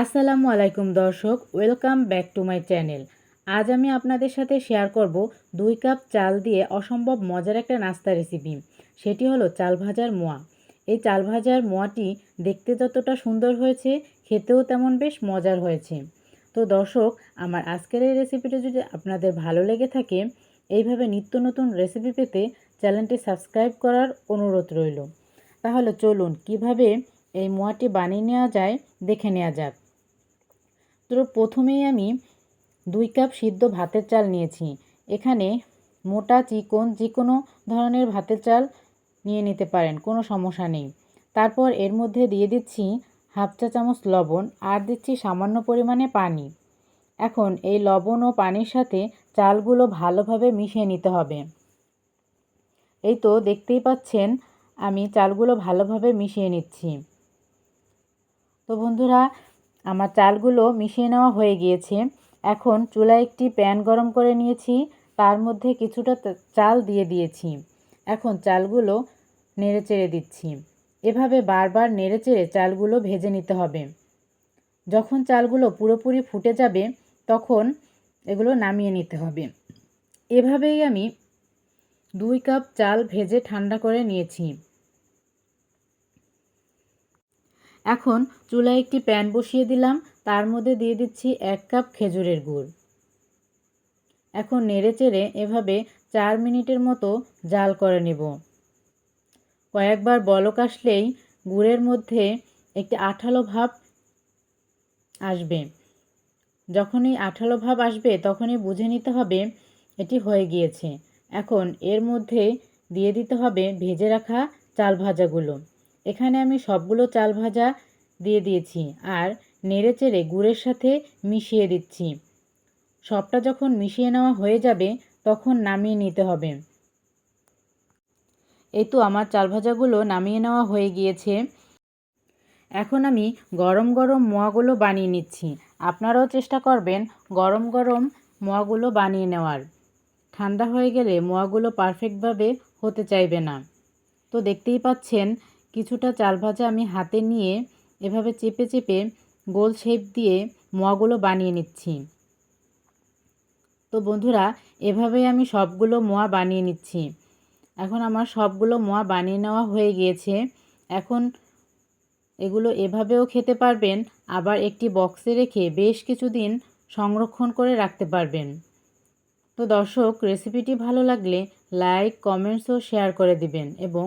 আসসালামু আলাইকুম দর্শক, welcome back to my channel. আজ আমি আপনাদের সাথে শেয়ার করব দুই কাপ চাল দিয়ে অসম্ভব মজার একটা নাস্তা রেসিপি। সেটি হলো চাল ভাজার মোয়া। এই চাল ভাজার মোয়াটি দেখতে যতটা সুন্দর হয়েছে, খেতেও তেমন বেশ মজার হয়েছে। তো দর্শক, আমার আজকের এই রেসিপিটা যদি আপনাদের ভালো লেগে থাকে, এইভাবে নিত্য নতুন রেসিপি পেতে চ্যানেলটি সাবস্ক্রাইব করার অনুরোধ রইল। তাহলে চলুন, কীভাবে এই মোয়াটি বানিয়ে নেওয়া যায়, দেখে নেওয়া যাক। তো প্রথমেই আমি দুই কাপ সিদ্ধ ভাতের চাল নিয়েছি। এখানে মোটা চিকন যে কোনো ধরনের ভাতের চাল নিয়ে নিতে পারেন, কোনো সমস্যা নেই। তারপর এর মধ্যে দিয়ে দিচ্ছি হাফ চা চামচ লবণ আর দিচ্ছি সামান্য পরিমাণে পানি। এখন এই লবণ ও পানির সাথে চালগুলো ভালোভাবে মিশিয়ে নিতে হবে। এই তো দেখতেই পাচ্ছেন আমি চালগুলো ভালোভাবে মিশিয়ে নিচ্ছি। তো বন্ধুরা আমার চালগুলো মিশিয়ে নেওয়া হয়ে গিয়েছে। এখন চুলায় একটি প্যান গরম করে নিয়েছি, তার মধ্যে কিছুটা চাল দিয়ে দিয়েছি। এখন চালগুলো নেড়ে চেড়ে দিচ্ছি। এভাবে বারবার নেড়ে চেড়ে চালগুলো ভেজে নিতে হবে। যখন চালগুলো পুরোপুরি ফুটে যাবে, তখন এগুলো নামিয়ে নিতে হবে। এভাবেই আমি দুই কাপ চাল ভেজে ঠান্ডা করে নিয়েছি। এখন চুলায় একটি প্যান বসিয়ে দিলাম। তার মধ্যে দিয়ে দিচ্ছি এক কাপ খেজুরের গুড়। এখন নেড়ে চেড়ে এভাবে চার মিনিটের মতো জাল করে নেব। কয়েকবার বলক আসলেই গুড়ের মধ্যে একটি আঠালো ভাব আসবে। যখনই আঠালো ভাব আসবে, তখনই বুঝে নিতে হবে এটি হয়ে গিয়েছে। এখন এর মধ্যে দিয়ে দিতে হবে ভেজে রাখা চাল ভাজাগুলো। এখানে আমি সবগুলো চাল ভাজা দিয়ে দিয়েছি আর নেড়ে চেড়ে গুড়ের সাথে মিশিয়ে দিচ্ছি। সবটা যখন মিশিয়ে নেওয়া হয়ে যাবে, তখন নামিয়ে নিতে হবে। এই তো আমার চাল ভাজাগুলো নামিয়ে নেওয়া হয়ে গিয়েছে। এখন আমি গরম গরম মোয়াগুলো বানিয়ে নিচ্ছি। আপনারাও চেষ্টা করবেন গরম গরম মোয়াগুলো বানিয়ে নেওয়ার। ঠান্ডা হয়ে গেলে মোয়াগুলো পারফেক্টভাবে হতে চাইবে না। তো দেখতেই পাচ্ছেন কিছুটা চাল ভাজা আমি হাতে নিয়ে এভাবে চেপে চেপে গোল শেপ দিয়ে মোয়াগুলো বানিয়ে নিচ্ছি। তো বন্ধুরা এভাবেই আমি সবগুলো মোয়া বানিয়ে নিচ্ছি। এখন আমার সবগুলো মোয়া বানিয়ে নেওয়া হয়ে গিয়েছে। এখন এগুলো এভাবেও খেতে পারবেন, আবার একটি বক্সে রেখে বেশ কিছুদিন সংরক্ষণ করে রাখতে পারবেন। তো দর্শক, রেসিপিটি ভালো লাগলে লাইক, কমেন্টস ও শেয়ার করে দিবেন এবং